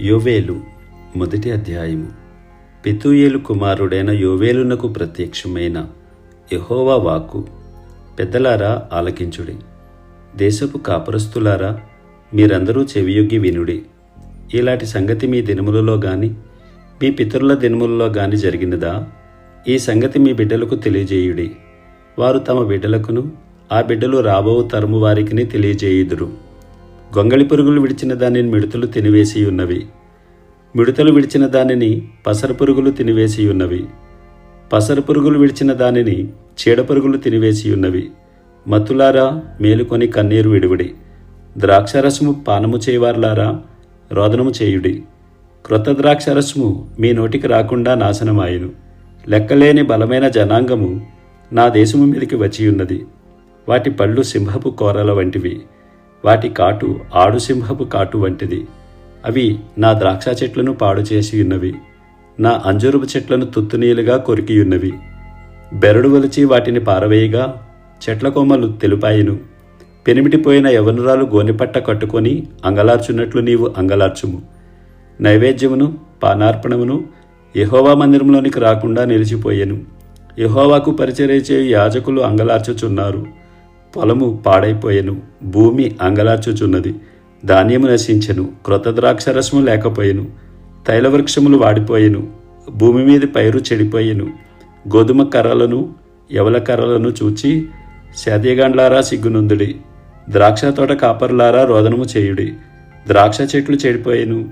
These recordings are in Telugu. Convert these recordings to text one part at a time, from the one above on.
యోవేలు మొదటి అధ్యాయము. పెతూయేలు కుమారుడైన యోవేలునకు ప్రత్యక్షమైన యెహోవా వాక్కు పెద్దలారా ఆలకించుడి. దేశపు కాపురస్తులారా మీరందరూ చెవియొగ్గి వినుడి. ఇలాంటి సంగతి మీ దినములలో గాని మీ పితరుల దినములలో గాని జరిగినదా? ఈ సంగతి మీ బిడ్డలకు తెలియజేయుడి. వారు తమ బిడ్డలకును ఆ బిడ్డలు రాబో తరము వారికి తెలియజేయుదురు. గొంగళి పురుగులు విడిచిన దానిని మిడతలు తినివేసి ఉన్నవి. మిడతలు విడిచిన దానిని పసర పురుగులు తినివేసి ఉన్నవి. పసర పురుగులు విడిచిన దానిని చీడ పురుగులు తినివేసి ఉన్నవి. మత్తులారా మేలుకొని కన్నీరు విడివిడి ద్రాక్షరసము పానము చేయవార్లారా రోదనము చేయుడి. క్రొత్త ద్రాక్షరసము మీ నోటికి రాకుండా నాశనమాయను. లెక్కలేని బలమైన జనాంగము నా దేశము మీదకి వచ్చి ఉన్నది వాటి పళ్ళు సింహపు కోరల వంటివి. వాటి కాటు ఆడుసింహపు కాటు వంటిది. అవి నా ద్రాక్ష చెట్లను పాడు చేసి ఉన్నవి నా అంజరుపు చెట్లను తుత్తునీలుగా కొరికియున్నవి. బెరడు వలిచి వాటిని పారవేయగా చెట్ల కొమ్మలు తెలుపాయిను. పెనిమిటిపోయిన యవనురాలు గోనెపట్ట కట్టుకొని అంగలార్చున్నట్లు నీవు అంగలార్చుము. నైవేద్యమును పానార్పణమును యహోవా మందిరంలోనికి రాకుండా నిలిచిపోయెను. యహోవాకు పరిచర్య చేయు యాజకులు అంగలార్చుచున్నారు. పొలము పాడైపోయెను భూమి అంగలార్చుచున్నది. ధాన్యము నశించెను క్రొత్త ద్రాక్షరసము లేకపోయెను తైలవృక్షములు వాడిపోయెను భూమి మీద పైరు చెడిపోయెను. గోధుమ కర్రలను ఎవల కర్రలను చూచి శాతీయగాండ్లారా సిగ్గునుందుడి. ద్రాక్ష తోట కాపర్లారా రోదనము చేయుడి. ద్రాక్ష చెట్లు చెడిపోయెను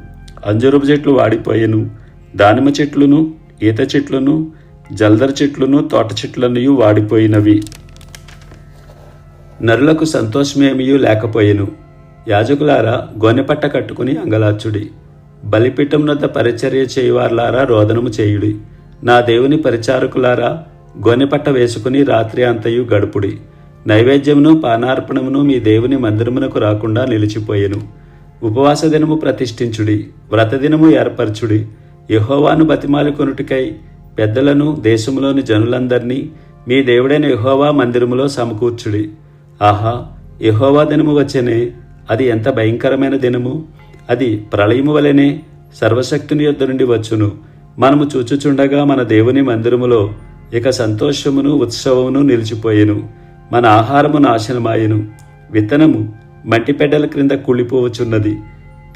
అంజూరపు చెట్లు వాడిపోయెను. దానిమ్మ చెట్లును ఈత చెట్లును జల్దర చెట్లును తోట చెట్లన్నయు వాడిపోయినవి. నరులకు సంతోషమేమియూ లేకపోయెను. యాజకులారా గొనెపట్ట కట్టుకుని అంగలార్చుడి. బలిపీఠం పరిచర్య చేయువార్లారా రోదనము చేయుడి. నా దేవుని పరిచారకులారా గొనెపట్ట వేసుకుని రాత్రి అంతయు గడుపుడి. నైవేద్యమును పానార్పణమును మీ దేవుని మందిరమునకు రాకుండా నిలిచిపోయెను. ఉపవాస దినము ప్రతిష్ఠించుడి వ్రతదినము ఏర్పరచుడి. యహోవాను బతిమాలుకొనుటికై పెద్దలను దేశములోని జనులందరినీ మీ దేవుడైన యహోవా మందిరములో సమకూర్చుడి. ఆహా యహోవా దినము వచ్చేనే. అది ఎంత భయంకరమైన దినము. అది ప్రళయము వలెనే సర్వశక్తుని యొద్ద నుండి వచ్చును. మనము చూచుచుండగా మన దేవుని మందిరములో ఇక సంతోషమును ఉత్సవమును నిలిచిపోయెను. మన ఆహారము నాశనమాయెను. విత్తనము మంటిపెడ్డల క్రింద కుళ్ళిపోవచున్నది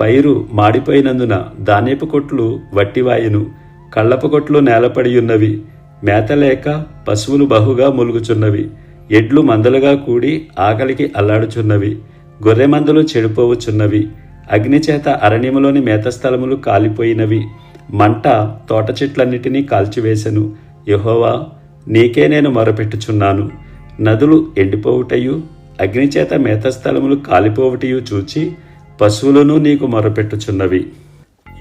పైరు మాడిపోయినందున ధాన్యపు కొట్లు వట్టివాయెను. కళ్ళపు కొట్లు నేలపడి ఉన్నవి మేత లేక పశువులు బహుగా ములుగుచున్నవి. ఎడ్లు మందలుగా కూడి ఆకలికి అల్లాడుచున్నవి గొర్రె మందలు చెడిపోవచున్నవి అగ్నిచేత అరణ్యములోని మేతస్థలములు కాలిపోయినవి మంట తోట చెట్లన్నిటినీ కాల్చివేశను యహోవా నీకే నేను మొరపెట్టుచున్నాను. నదులు ఎండిపోవుటయు అగ్నిచేత మేతస్థలములు కాలిపోవుటయు చూచి పశువులను నీకు మొరపెట్టుచున్నవి.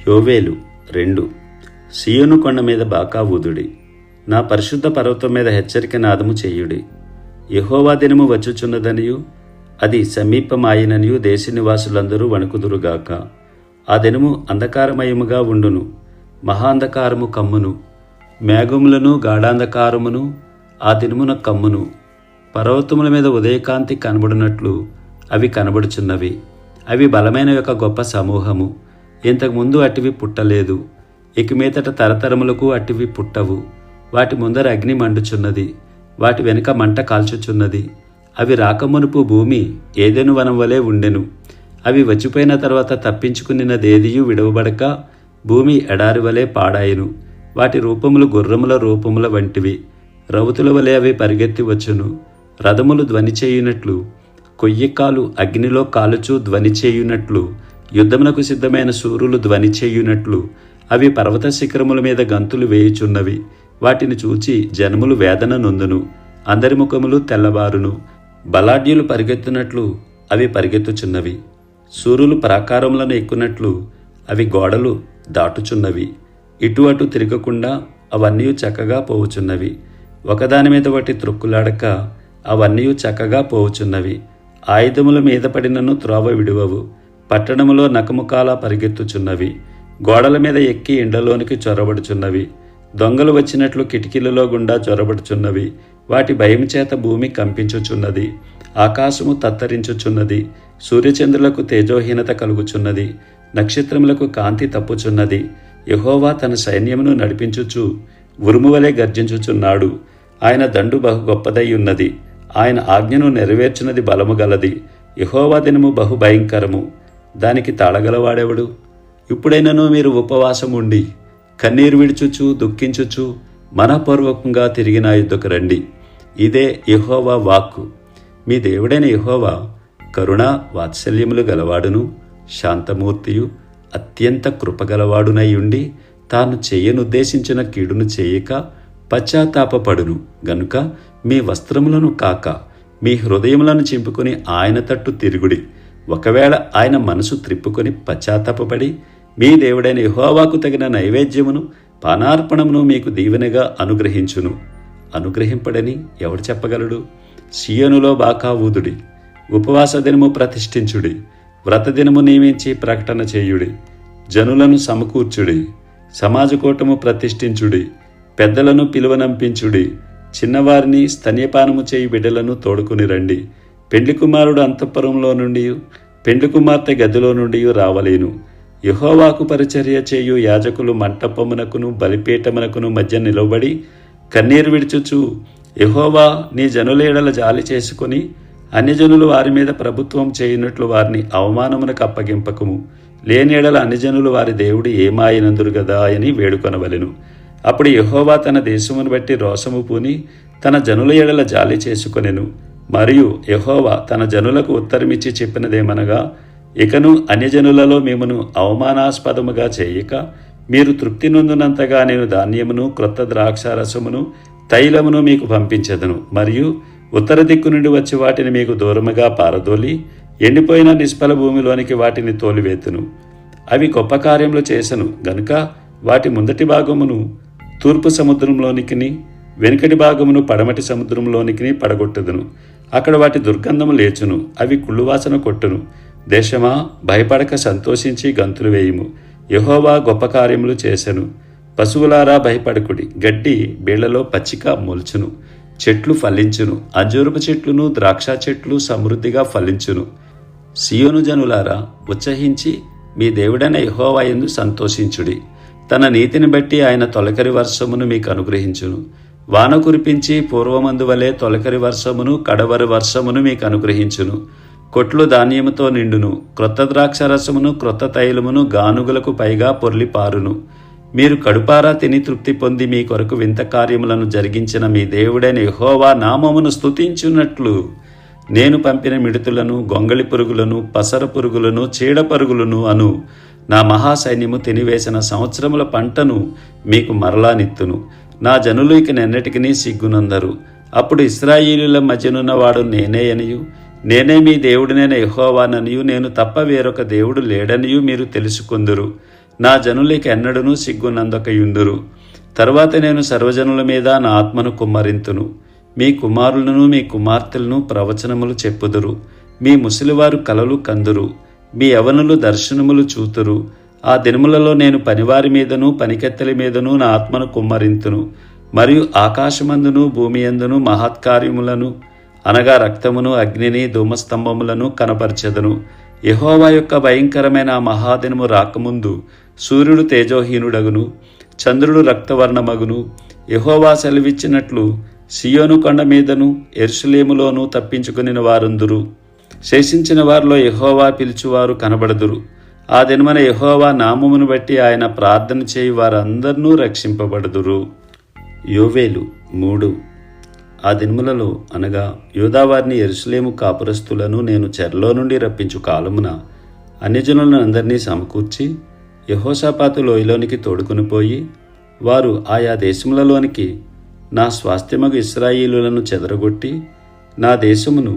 యోవేలు రెండు. సియోను కొండ మీద బాకా ఊదుడి. నా పరిశుద్ధ పర్వతం మీద హెచ్చరిక నాదము చేయుడి. యహోవా దినము వచ్చుచున్నదనియు అది సమీపమాయిననియు దేశ నివాసులందరూ వణుకుదురుగాక. ఆ దినము అంధకారమయముగా ఉండును మహాంధకారము కమ్మును మేఘములను గాఢాంధకారమును ఆ దినమున కమ్మును. పర్వతముల మీద ఉదయకాంతి కనబడినట్లు అవి కనబడుచున్నవి. అవి బలమైన యొక్క గొప్ప సమూహము. ఇంతకుముందు అటివి పుట్టలేదు ఇక మీదట తరతరములకు అటివి పుట్టవు. వాటి ముందర అగ్ని మండుచున్నది. వాటి వెనుక మంట కాల్చుచున్నది. అవి రాకమునుపు భూమి ఏదెను వనం వలె ఉండెను. అవి వచ్చిపోయిన తర్వాత తప్పించుకునినదేదియు విడవబడక భూమి ఎడారి వలె పాడాయెను. వాటి రూపములు గుర్రముల రూపముల వంటివి. రౌతుల వలె అవి పరిగెత్తి వచ్చును. రథములు ధ్వని చేయునట్లు కొయ్యకాలు అగ్నిలో కాలుచూ ధ్వని చేయునట్లు యుద్ధమునకు సిద్ధమైన సూర్యులు ధ్వని చేయునట్లు అవి పర్వత శిఖరముల మీద గంతులు వేయుచున్నవి. వాటిని చూచి జనములు వేదన నొందును. అందరి ముఖములు తెల్లబారును బలాఢ్యులు పరిగెత్తునట్లు అవి పరిగెత్తుచున్నవి. సూర్యులు ప్రాకారములను ఎక్కునట్లు అవి గోడలు దాటుచున్నవి. ఇటు అటు తిరగకుండా అవన్నీ చక్కగా పోవుచున్నవి. ఒకదాని మీద ఒకటి త్రొక్కులాడక అవన్నీ చక్కగా పోవుచున్నవి. ఆయుధముల మీద పడినను త్రోవ విడువవు. పట్టణములో నకముకాల పరిగెత్తుచున్నవి. గోడల మీద ఎక్కి ఎండలోనికి చొరబడుచున్నవి. దొంగలు వచ్చినట్లు కిటికీలలో గుండా చొరబడుచున్నవి. వాటి భయం చేత భూమి కంపించుచున్నది ఆకాశము తత్తరించుచున్నది సూర్యచంద్రులకు తేజోహీనత కలుగుచున్నది నక్షత్రములకు కాంతి తప్పుచున్నది. యహోవా తన సైన్యమును నడిపించుచు ఉరుమువలే గర్జించుచున్నాడు. ఆయన దండు బహు గొప్పదై ఉన్నది ఆయన ఆజ్ఞను నెరవేర్చినది బలము గలది. యహోవా దినము బహు భయంకరము. దానికి తాళగలవాడెవడు? ఇప్పుడైనను మీరు ఉపవాసం ఉండి కన్నీరు విడుచుచు దుఃఖించుచు మనపూర్వకంగా తిరిగి నా యుద్ధకు రండి. ఇదే యహోవా వాక్కు. మీ దేవుడైన యహోవా కరుణ వాత్సల్యములు గలవాడును శాంతమూర్తియు అత్యంత కృపగలవాడునై ఉండి తాను చేయనుద్దేశించిన కీడును చేయక పశ్చాత్తాపపడును. గనుక మీ వస్త్రములను కాక మీ హృదయములను చింపుకొని ఆయన తట్టు తిరుగుడి. ఒకవేళ ఆయన మనసు త్రిప్పుకొని పశ్చాత్తాపపడి మీ దేవుడైన యహోవాకు తగిన నైవేద్యమును పానార్పణమును మీకు దీవెనగా అనుగ్రహించును. అనుగ్రహింపడని ఎవడు చెప్పగలడు? సియోనులో బాకా ఊదుడి ఉపవాస దినము ప్రతిష్ఠించుడి. వ్రత దినము నియమించి ప్రకటన చేయుడి. జనులను సమకూర్చుడి. సమాజకూటము ప్రతిష్ఠించుడి. పెద్దలను పిలువనంపించుడి. చిన్నవారిని స్తన్యపానము చేయి బిడ్డలను తోడుకుని రండి. పెండ్లి కుమారుడు అంతఃపురంలో నుండి పెండ్లి కుమార్తె గదిలో నుండి రావలేను. యహోవాకు పరిచర్య చేయు యాజకులు మంటపమునకును బలిపీఠమునకును మధ్య నిలబడి కన్నీరు విడుచుచు యహోవా నీ జనులేడల జాలి చేసుకుని అన్యజనులు వారి మీద ప్రభుత్వం చేయనట్లు వారిని అవమానమునకు అప్పగింపకము. లేనేడల అన్యజనులు వారి దేవుడు ఏమాయినందురు గదా అని వేడుకొనవలెను. అప్పుడు యహోవా తన దేశమును బట్టి రోషము పూని తన జనుల ఎడల జాలి చేసుకొనెను. మరియు యహోవా తన జనులకు ఉత్తరమిచ్చి చెప్పినదేమనగా ఇకను అన్యజనులలో మిమ్మను అవమానాస్పదముగా చేయక మీరు తృప్తి నొందినంతగా నేను ధాన్యమును క్రొత్త ద్రాక్షారసమును తైలమును మీకు పంపించదును. మరియు ఉత్తర దిక్కు నుండి వచ్చి వాటిని మీకు దూరముగా పారదోలి ఎండిపోయిన నిష్ఫల భూమిలోనికి వాటిని తోలివేతును. అవి గొప్ప కార్యములు చేసెను. గనుక వాటి ముందటి భాగమును తూర్పు సముద్రంలోనికి వెనుకటి భాగమును పడమటి సముద్రంలోనికి పడగొట్టుదును. అక్కడ వాటి దుర్గంధము లేచును. అవి కుళ్ళువాసన కొట్టును. దేశమా భయపడక సంతోషించి గంతులు వేయుము. యహోవా గొప్ప కార్యములు చేసెను. పశువులారా భయపడకుడి. గడ్డి బీళ్ళలో పచ్చిక మొల్చును. చెట్లు ఫలించును. అంజూరపు చెట్లును ద్రాక్ష చెట్లు సమృద్ధిగా ఫలించును. సియోను జనులారా ఉత్సహించి మీ దేవుడైన యహోవాయందు సంతోషించుడి. తన నీతిని బట్టి ఆయన తొలకరి వర్షమును మీకు అనుగ్రహించును. వాన కురిపించి పూర్వమందు వలె తొలకరి వర్షమును కడవరి వర్షమును మీకు అనుగ్రహించును. కొట్లు ధాన్యముతో నిండును. క్రొత్త ద్రాక్షరసమును క్రొత్త తైలమును గానుగులకు పైగా పొర్లి పారును మీరు కడుపారా తిని తృప్తి పొంది మీ కొరకు వింత కార్యములను జరిగించిన మీ దేవుడైన యహోవా నామమును స్తుతించున్నట్లు నేను పంపిన మిడుతులను గొంగళి పురుగులను పసర పురుగులను చీడ పరుగులను అను. నా మహాసైన్యము తినివేసిన సంవత్సరముల పంటను మీకు మరలా నిత్తును. నా జనులు ఇక నెన్నటికి సిగ్గునందరు. అప్పుడు ఇస్రాయిలీల మధ్యనున్నవాడు నేనే అనియు. నేనే మీ దేవుడినైన యహోవాననియు నేను తప్ప వేరొక దేవుడు లేడనియు మీరు తెలుసుకుందురు. నా జనులకి ఎన్నడూనూ సిగ్గునందకయుందురు తర్వాత నేను సర్వజనుల మీద నా ఆత్మను కుమ్మరింతును. మీ కుమారులను మీ కుమార్తెలను ప్రవచనములు చెప్పుదురు. మీ ముసలివారు కలలు కందురు. మీ యవనులు దర్శనములు చూతురు. ఆ దినములలో నేను పనివారి మీదను పనికెత్తెల మీదను నా ఆత్మను కుమ్మరింతును. మరియు ఆకాశమందును భూమి అందును మహత్కార్యములను అనగా రక్తమును అగ్నిని ధూమస్తంభములను కనపరచెదను. యహోవా యొక్క భయంకరమైన ఆ మహాదినము రాకముందు సూర్యుడు తేజోహీనుడగును చంద్రుడు రక్తవర్ణమగును. యహోవా సెలవిచ్చినట్లు సియోను కొండ మీదను ఎరుసలేములోనూ తప్పించుకుని వారుందురు. శేషించిన వారిలో యహోవా పిలుచువారు కనబడదురు. ఆ దినమన యహోవా నామమును బట్టి ఆయన ప్రార్థన చేయి వారందరినూ రక్షింపబడుదురు. యోవేలు మూడు. ఆ దినములలో అనగా యూదావారిని ఎరుసలేము కాపురస్తులను నేను చెరలో నుండి రప్పించు కాలమున అన్యజనులను అందరినీ సమకూర్చి యహోషాపాతు లోయలోనికి తోడుకుని పోయి వారు ఆయా దేశములలోనికి నా స్వాస్థ్యమగు ఇస్రాయిలులను చెదరగొట్టి నా దేశమును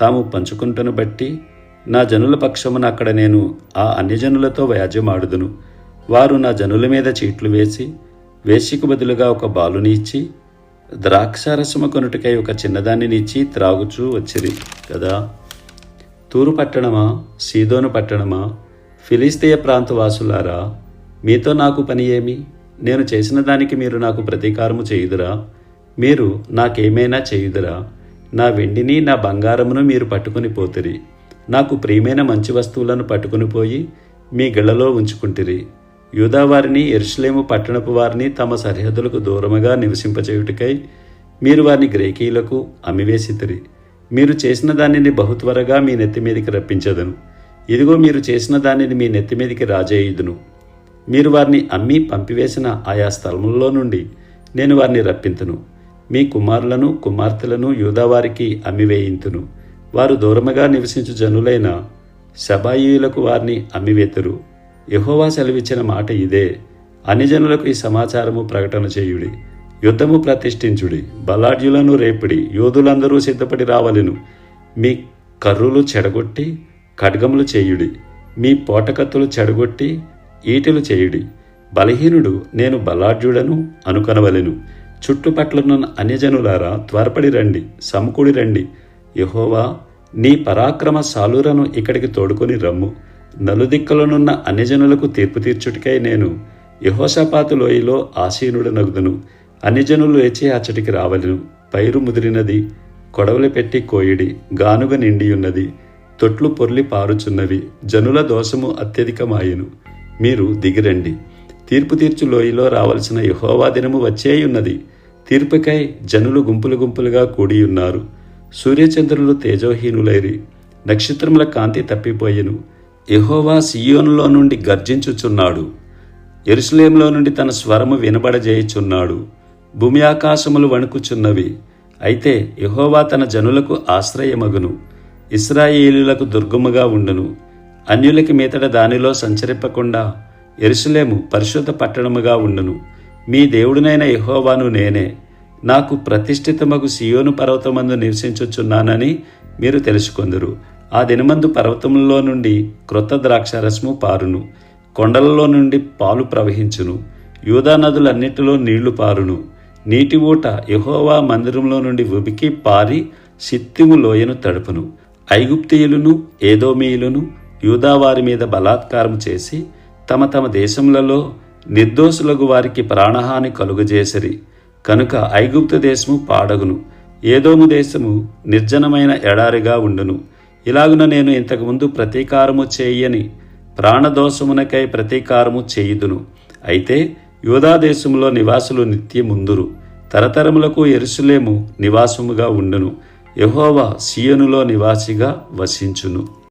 తాము పంచుకుంటను బట్టి నా జనుల పక్షమున అక్కడ నేను ఆ అన్యజనులతో వ్యాజ్యమాడుదును. వారు నా జనుల మీద చీట్లు వేసి వేశ్యకు బదులుగా ఒక బాలుని ఇచ్చి ద్రాక్షారసము కొనుటకై ఒక చిన్నదానినిచ్చి త్రాగుచూ వచ్చిరి కదా? తూరు పట్టణమా? సీదోను పట్టణమా? ఫిలిస్తీయ ప్రాంత వాసులారా మీతో నాకు పని ఏమి? నేను చేసిన దానికి మీరు నాకు ప్రతీకారము చేయుదురా? మీరు నాకేమైనా చేయుదురా? నా వెండిని నా బంగారమును మీరు పట్టుకుని పోతిరి. నాకు ప్రియమైన మంచి వస్తువులను పట్టుకుని పోయి మీ గళ్ళలో ఉంచుకుంటిరి. యూదావారిని ఎరుసలేము పట్టణపు వారిని తమ సరిహద్దులకు దూరముగా నివసింపచేయుటకై మీరు వారిని గ్రేకీలకు అమివేసితిరి మీరు చేసిన దానిని బహుత్వరగా మీ నెత్తి మీదికి రప్పించదును. ఇదిగో మీరు చేసిన దానిని మీ నెత్తి మీదికి రాజేయుదును. మీరు వారిని అమ్మి పంపివేసిన ఆయా స్థలముల్లో నుండి నేను వారిని రప్పింతును. మీ కుమారులను కుమార్తెలను యూదావారికి అమ్మివేయింతును. వారు దూరముగా నివసించు జనులైన శబాయిలకు వారిని అమ్మివేతురు. యహోవా సెలవిచ్చిన మాట ఇదే. అనిజనులకు ఈ సమాచారము ప్రకటన చేయుడి యుద్ధము ప్రతిష్ఠించుడి బలాఢ్యులను రేపిడి యోధులందరూ సిద్ధపడి రావలెను. మీ కర్రులు చెడగొట్టి ఖడ్గములు చేయుడి మీ పోటకత్తులు చెడగొట్టి ఈటెలు చేయుడి. బలహీనుడు నేను బలాఢ్యుడను అనుకనవలెను. చుట్టుపట్లనున్న అన్యజనులారా త్వరపడి రండి సమకూడి రండి. యహోవా నీ పరాక్రమ సాలురను ఇక్కడికి తోడుకొని రమ్ము. నలుదిక్కలనున్న అన్యజనులకు తీర్పు తీర్చుటికై నేను యహోషపాతు లోయలో ఆసీనుడనగుదును. అన్యజనులు లేచి అచ్చటికి రావలను. పైరు ముదిరినది కొడవలి పెట్టి కోయిడి గానుగ నిండియున్నది తొట్లు పొర్లి పారుచున్నవి జనుల దోషము అత్యధికమాయెను. మీరు దిగిరండి. తీర్పు తీర్చు లోయలో రావలసిన యహోవా దినము వచ్చేయున్నది. తీర్పుకై జనులు గుంపులు గుంపులుగా కూడియున్నారు. సూర్యచంద్రులు తేజోహీనులైరి. నక్షత్రముల కాంతి తప్పిపోయెను. యహోవా సియోనులో నుండి గర్జించుచున్నాడు. ఎరుసలేంలో నుండి తన స్వరము వినబడజేయుచున్నాడు. భూమి ఆకాశములు వణుకుచున్నవి. అయితే యహోవా తన జనులకు ఆశ్రయమగును. ఇస్రాయేలులకు దుర్గముగా ఉండును. అన్యులకి మీతడ దానిలో సంచరింపకుండా ఎరుసలేము పరిశుద్ధ పట్టణముగా ఉండును. మీ దేవుడినైన యహోవాను నేనే. నాకు ప్రతిష్ఠితమగు సియోను పర్వతమందు నివసించుచున్నానని మీరు తెలుసుకొందురు. ఆ దినమందు పర్వతములలో నుండి క్రొత్త ద్రాక్షారసము పారును. కొండలలో నుండి పాలు ప్రవహించును. యూదా నదులన్నిటిలో నీళ్ళు పారును. నీటి ఊట యహోవా మందిరంలో నుండి ఉబికి పారి సిత్తిము లోయను తడుపును. ఐగుప్తియులను ఏదోమీయులను యూదావారి మీద బలాత్కారం చేసి తమ తమ దేశములలో నిర్దోషులకు వారికి ప్రాణహాని కలుగజేసిరి. కనుక ఐగుప్తు దేశము పాడగును. ఏదోము దేశము నిర్జనమైన ఎడారిగా ఉండును. ఇలాగున నేను ఇంతకుముందు ప్రతీకారము చేయని ప్రాణదోషమునకై ప్రతీకారము చేయుదును. అయితే యూదా నివాసులు నిత్యముందురు తరతరములకు ఎరుసులేము నివాసముగా ఉండును. యహోవా సియనులో నివాసిగా వసించును.